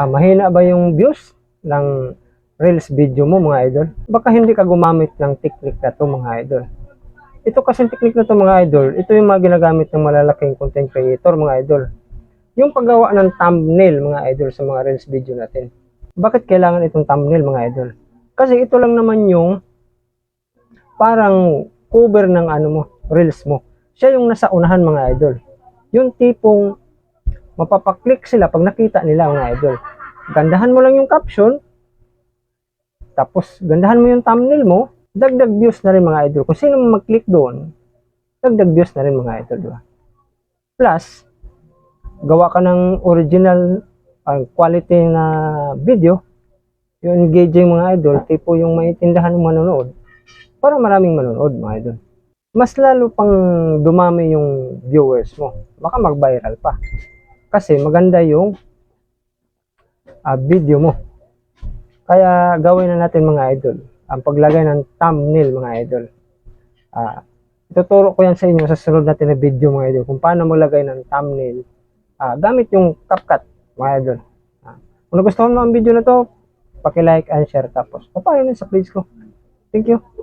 Ah, mahina ba yung views ng Reels video mo mga idol? Baka hindi ka gumamit ng technique na to mga idol. Ito kasi technique na to mga idol, ito yung mga ginagamit ng malalaking content creator mga idol. Yung paggawa ng thumbnail mga idol sa mga Reels video natin. Bakit kailangan itong thumbnail mga idol? Kasi ito lang naman yung parang cover ng ano mo, Reels mo. Siya yung nasa unahan mga idol. Yung tipong mapapaklik sila pag nakita nila mga idol. Gandahan mo lang yung caption, tapos gandahan mo yung thumbnail mo, dagdag views na rin mga idol. Kung sino mag-click doon, dagdag views na rin mga idol, di? Plus, gawa ka ng original ang quality na video, yung engaging mga idol, tipo yung maintindihan ng manonood, para maraming manonood mga idol. Mas lalo pang dumami yung viewers mo. Baka mag-viral pa. Kasi maganda yung ah, video mo. Kaya gawin na natin mga idol, ang paglagay ng thumbnail mga idol. Ah, ituturo ko yan sa inyo sa sunod natin na video mga idol kung paano maglagay ng thumbnail ah, gamit yung CapCut mga idol. Ah, kung nagustuhan mo ang video na to, paki-like and share tapos papayag na sa page ko. Thank you.